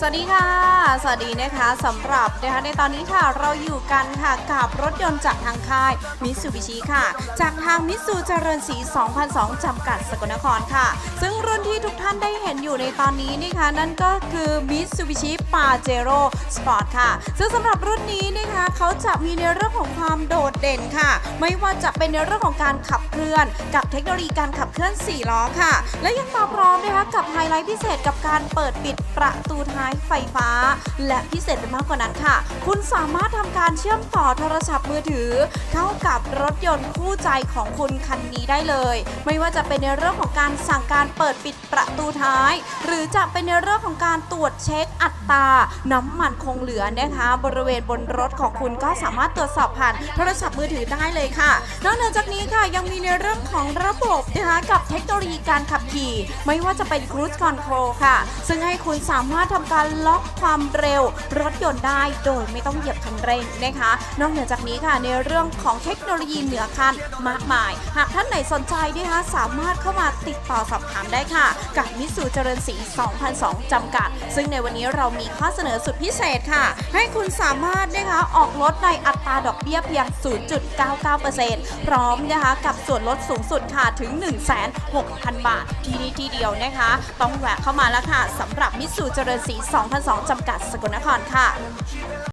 สวัสดีค่ะ สวัสดีนะคะสำหรับนะคะในตอนนี้ค่ะเราอยู่กันค่ะกับรถยนต์จากทางค่ายมิ t ซูบิชิค่ะ จากทางมิตซูเจริญศรี2002 จำกัดสกลนครค่ะ ซึ่งรุ่นที่ทุกท่านได้เห็นอยู่ในตอนนี้นะคะ นั่นก็คือมิตซูบิชิปาเจโร่สปอร์ตค่ะ ซึ่งสำหรับรุ่นนี้นะคะเขาจะมีในเรื่องของความโดดเด่นค่ะ ไม่ว่าจะเป็นในเรื่องของการขับเคลื่อนกับเทคโนโลยีการขับเคลื่อน 4 ล้อค่ะ และยังมาพร้อมนะคะกับไฮไลท์พิเศษกับการเปิดปิดประตูท้ายไฟฟ้า และพิเศษไปมากกว่านั้นค่ะ คุณสามารถทำการเชื่อมต่อโทรศัพท์มือถือ เข้ากับรถยนต์คู่ใจของคุณคันนี้ได้เลย ไม่ว่าจะเป็นในเรื่องของการสั่งการเปิดปิดประตูท้าย หรือจะเป็นในเรื่องของการตรวจเช็คอัตราน้ำมันคงเหลือนะคะ บริเวณบนรถของคุณก็สามารถตรวจสอบผ่านโทรศัพท์มือถือได้เลยค่ะนอกจากนี้ค่ะยังมีในเรื่องของระบบนะคะกับเทคโนโลยีการขับขี่ ไม่ว่าจะเป็น Cruise Control ค่ะ ซึ่งให้คุณสามารถทำการล็อกความเร็วรถยนต์ได้โดยไม่ต้องเหยียบคันเร่งนะคะ นอกเหนือจากนี้ค่ะในเรื่องของเทคโนโลยีเหนือคันมากมาย หากท่านไหนสนใจนะคะสามารถเข้ามาติดต่อสอบถามได้ค่ะ กับมิสูเจริญศรี2002 จำกัด ซึ่งในวันนี้เรามีข้อเสนอสุดพิเศษค่ะ ให้คุณสามารถนะคะออกรถในอัตราดอกเบี้ยเพียง 0.99%พร้อมนะคะกับส่วนลดสูงสุดค่ะถึง 16,000 บาท ที่นี่ที่เดียวนะคะ ต้องแวะเข้ามาแล้วค่ะสำหรับมิสูเจริญศรี2002จำกัดสกลนครค่ะ